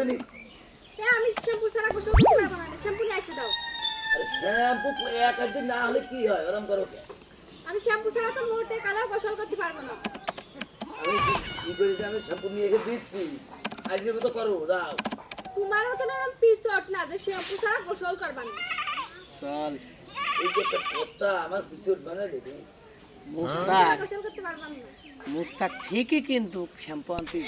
এ, আমি শ্যাম্পু ছাড়া গোসল করতে পারব না শ্যাম্পু নিয়ে এসে দাও। আরে শ্যাম্পু এক একদিন না হলে কি হয়? ওরম করো আমি শ্যাম্পু ছাড়া তো মুহূর্তে কালাও গোসল করতে পারব না। আমি কি- করেছি আমি শ্যাম্পু নিয়ে এসে দিচ্ছি? আজকের মতো করো যাও। তোমার মতো না পিছট না যে শ্যাম্পু ছাড়া গোসল করবা না। চল। এই যে একটা আমার দিবি মুস্তাক গোসল করতে পারবা না। মুস্তাক ঠিকই কিন্তু শ্যাম্পু আনতে।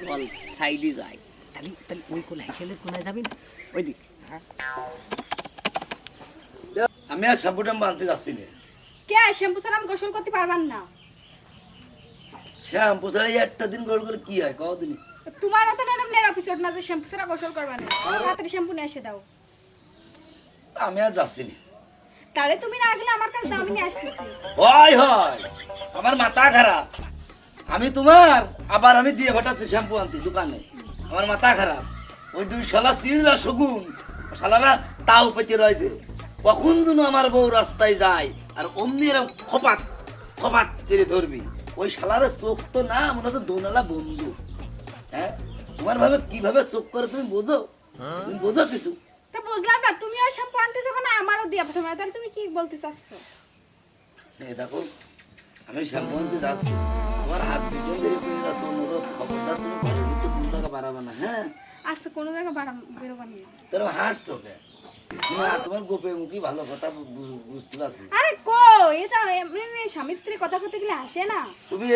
চল সাইডে যাই। তাহলে তাহলে ওই কোনায় যাবি না? ওই দিক হ্যাঁ। আমি আর শ্যাম্পু টাম্পু আনতে যাচ্ছি না। কে শ্যাম্পু ছাড়া আমি গোসল করতে পারবান না? শ্যাম্পু ছাড়া একটা দিন গোল করে কি হয়? তোমার না যে শ্যাম্পু ছাড়া গোসল করবা না। তাড়াতাড়ি শ্যাম্পু নিয়ে এসে দাও। আমি আর যাচ্ছি না। তাহলে তুমি না গেলে আমার কাছে দাও আমি নিয়ে আসতেছি। হয় হয়। আমার মাথা খারাপ। আমি তোমার আবার আমি দিয়ে ঘটাচ্ছি শ্যাম্পু আনতে দোকানে। আমার মাথা খারাপ। ওই দুই শালা চিড়লা শগুন। শালারা তাও পেতে রয়েছে। কখন যেন আমার বউ রাস্তায় যায় আর অমনি এরকম খপাত খপাত করে ধরবি। ওই শালারের চোখ তো না মনে হচ্ছে দোনালা বন্ধু। হ্যাঁ? তোমার ভাবে কীভাবে চোখ করে তুমি বোঝো? তুমি বোঝো কিছু? তা বুঝলাম না তুমি আর শ্যাম্পু আনতে যাবে না আমারও দিয়া প্রথমে তাহলে তুমি কি বলতে চাচ্ছ? এই দেখো আমি আনতে যাচ্ছি। তোমার হাত দুজন ধরে পেয়ে যাচ্ছে অনুরোধ খবরদার তুমি ঘরের ভিতরে কোনো টাকা বাড়াবে না হ্যাঁ? আচ্ছা কোনো জায়গায় বাড়া বেরোবার না। তার হাসছো কে? না তোমার মুখী ভালো কথা বুঝতে পারছি। আরে কো এটা এমনি স্বামী স্ত্রী কথা বলতে গেলে আসে না। তুমি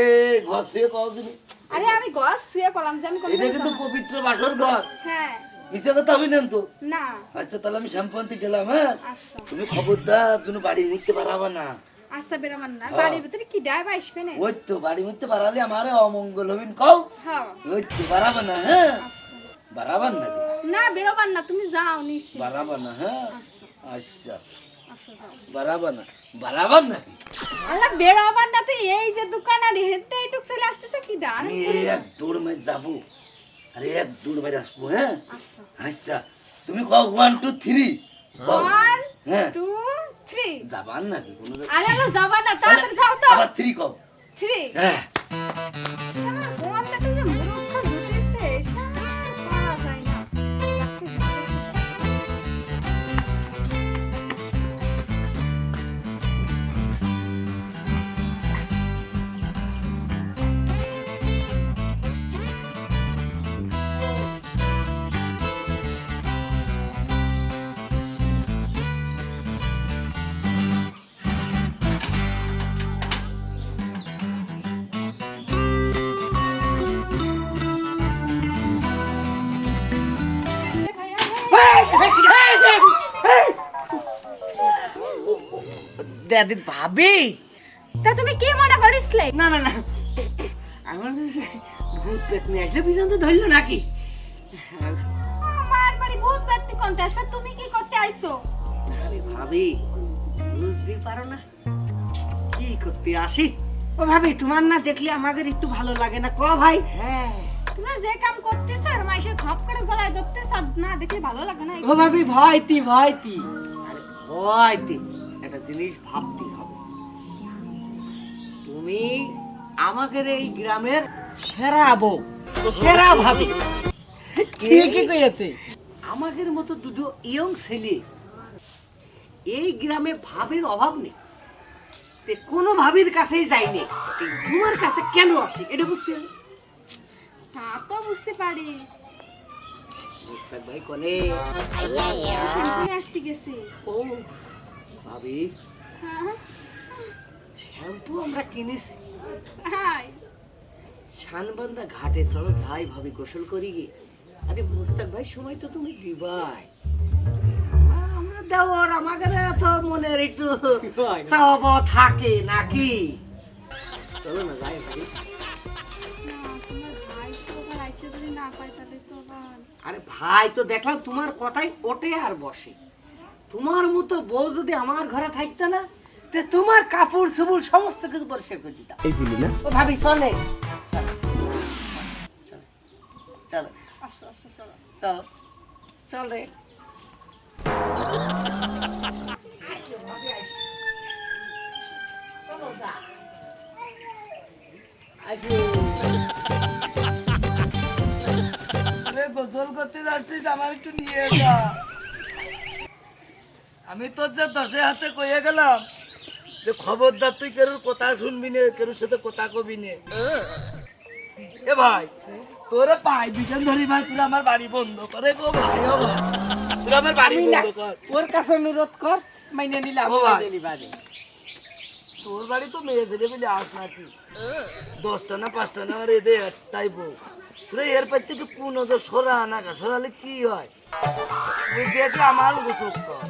ঘর শুয়ে কও তুমি। আরে আমি গছ শুয়ে করলাম যে আমি কোনো এটা কিন্তু পবিত্র বাসর ঘর। হ্যাঁ। মিশে কথা হবে না তো? না। আচ্ছা তাহলে আমি শ্যাম্পু গেলাম হ্যাঁ? আচ্ছা। তুমি খবরদার তুমি বাড়ি নিতে পারাবে না। আচ্ছা বেরোবার না হ্যাঁ। বাড়ির ভিতরে কি ডাইভ আসবে না? ওই তো বাড়ি মুড়তে পারালে আমার অমঙ্গল হবিন কও? হ্যাঁ। ওই তো বাড়াবে না হ্যাঁ? আচ্ছা। না না বেরোবার না তুমি যাও নিশ্চয় বাড়াবে না হ্যাঁ? আচ্ছা। আচ্ছা। আচ্ছা যাও। না। আল্লাহ না তো এই যে দোকান আর এইটুক চলে আসতেছে কি আমি এক দৌড় মাই যাব। আরে এক দৌড় মাই আসব হ্যাঁ? আচ্ছা। তুমি কও ওয়ান টু থ্রি ওয়ান হ্যাঁ। টু থ্রি যাবার নাকি কোনো? আরে আলো যাবা না তাড়াতাড়ি যাও তো। আবার থ্রি কও। থ্রি হ্যাঁ। ভাবি। তা তুমি কি মনে করিসলে? না না না। আমার কাছে ভূত পেত নিয়ে আসলে পিছন তো ধরলো নাকি? আমার বাড়ি ভূত আসবে? তুমি কি করতে আইছো? আরে ভাবি বুঝতে পারো না। কি করতে আসি? ও ভাবি তোমার না দেখলে আমাদের একটু ভালো লাগে না। ক ভাই? হ্যাঁ। তোমরা যে কাম করতেছ আর মাইসের খপ করে গলায় ধরতেছ না দেখলে ভালো লাগে না। ও ভাবি ভয়তি ভয়তি। আরে ভয়তি। একটা জিনিস ভাবতে হবে। তুমি আমাদের এই গ্রামের সেরা বউ সেরা ভাবি। ঠিকই কইছে আমাদের মতো দুটো ইয়ং ছেলে এই গ্রামে ভাবের অভাব নেই। তে কোনো ভাবির কাছেই যাইনি তোমার কাছে কেন আসি এটা বুঝতে হবে। তা তো বুঝতে পারি। মুস্তাক ভাই কলে শ্যাম্পু আসতে গেছে ও ভাবি। হ্যাঁ শ্যাম্পু আমরা কিনেছি। শানবান্দা ঘাটে চলো যাই ভাবি গোসল করি গে আরে মুস্তাক ভাই সময় তো তুমি দিবাই। আমরা দেওয়ার আমাদের এত মনের একটু চাওয়া থাকে নাকি? চলো না যাই আবার আরে ভাই তো দেখলাম তোমার কথাই ওঠে আর বসে। তোমার মতো বউ যদি আমার ঘরে থাকতো না তে তোমার কাপড় চুপড় সমস্ত কিছু পরিষ্কার করে দিতাম এই দিলি না ও ভাবি চলে চলো চলো চলো আচ্ছা আচ্ছা চলো চল চলে গোসল করতে যাচ্ছিস আমার একটু নিয়ে যা আমি তোর যে দশে হাতে কয়ে গেলাম যে খবরদার তুই কেরুর কথা শুনবি নে কেরুর সাথে কথা কবি নে। এ ভাই তোরে পাই দুজন ধরি ভাই তুই আমার বাড়ি বন্ধ করে গো ভাই ও ভাই। তুই আমার বাড়ি বন্ধ কর। ওর কাছে অনুরোধ কর মাইনে নিলাম ও ভাই। তোর বাড়ি তো মেয়ে ছেলে বলে আস নাকি? দশটা না পাঁচটা না আমার এদের একটাই বউ। তোরা এর পাইতে একটু পুনজর সরা না সরালে কি হয়? তুই দেখে আমার গোসল কর।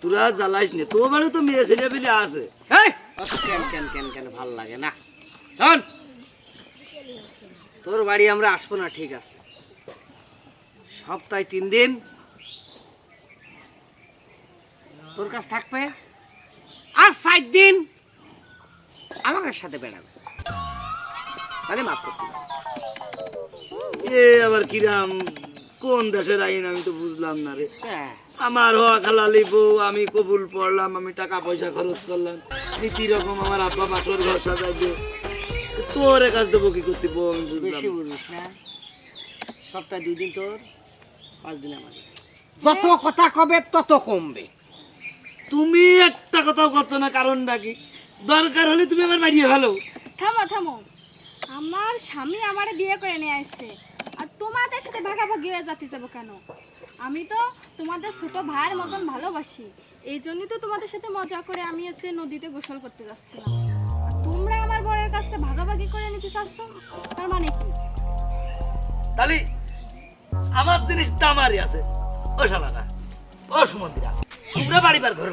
তোরা জ্বালাইস নে তোর বাড়ি তো মেয়ে ছেলে বলে আছে কেন কেন কেন কেন ভালো লাগে না। শোন তোর বাড়ি আমরা আসব না ঠিক আছে। সপ্তাহে তিন দিন তোর কাছে থাকবে? আর সাত দিন। আমাদের সাথে বেড়াবে তাহলে মাফ করতে এ আবার কিরাম? কোন দেশের আইন আমি তো বুঝলাম না রে। হ্যাঁ। আমার হওয়া খালালি বউ আমি কবুল পড়লাম আমি টাকা পয়সা খরচ করলাম। নীতি রকম আমার আব্বা বাসর ঘর সাজাবে তোর কাজ দেবো কি করতে বউ আমি বুঝলাম বেশি বুঝিস না। সপ্তাহে দুই দিন তোর পাঁচ দিন আমাদের যত কথা কবে তত কমবে। তুমি একটা কথাও করছ না কারণটা কি? দরকার হলে তুমি আমার মারিয়ে ভালো থামো থামো। আমার স্বামী আমারে বিয়ে করে নিয়ে আসছে আর তোমাদের সাথে ভাগাভাগি হয়ে যাতে যাব কেন? আমি তো তোমাদের ছোট ভাইয়ের মতন ভালোবাসি। এই জন্যই তো তোমাদের সাথে মজা করে আমি এসে নদীতে গোসল করতে যাচ্ছিলাম। তোমরা আমার বরের কাছে ভাগাভাগি করে নিতে চাচ্ছ? তার মানে কি? তাহলে আমার জিনিস আমারই আছে। ও শালারা, ও সুমন্দিরা, তোমরা বাড়ি বার ঘর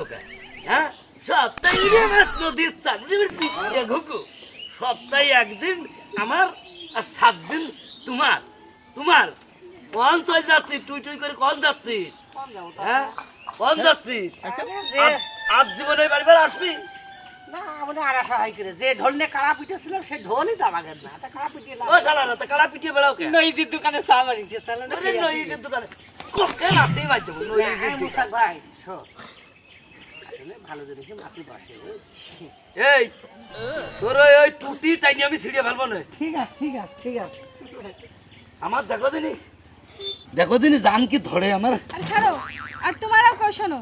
হ্যাঁ? সপ্তাহে মাছ নদীর চান ঘুকু সপ্তাহে একদিন আমার আর সাত দিন তোমার তোমার। কোন চল যাচ্ছিস? তুই তুই করে কোন যাচ্ছিস? হ্যাঁ? কোন যাচ্ছিস? আজ- আজ জীবনে বাড়ি বার আসবি? না আমাদের আর আশা হয় করে যে ঢোল নিয়ে কাড়া সে ঢোলই না। তা কাড়া পিটিয়ে ও শালারা তা কালা পিটিয়ে বেড়াও কে? নইজির দোকানে চা বানিয়েছে চালেন আরে নইজের দোকানে। কোকে রাতেই বাজ দেবো নইজের দোকানে। ভাই ভালো জিনিসে মাছি বসে এই তোর ওই- টুটি টাইনি আমি ফেলব না। ঠিক আছে ঠিক আছে ঠিক আছে। আমার দেখো দিনি? দেখো দিনি জান কি ধরে আমার। আর ছাড়ো আর তোমারও কই শোনো?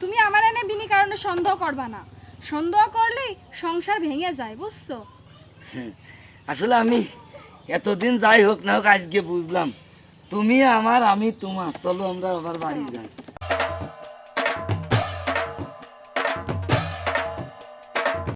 তুমি আমার এনে বিনি কারণে সন্দেহ করবা না। সন্দেহ করলেই সংসার ভেঙে যায় বুঝছ? আসলে আমি এতদিন যাই হোক না হোক আজকে বুঝলাম। তুমি আমার আমি তোমার চলো আমরা আবার বাড়ি যাই।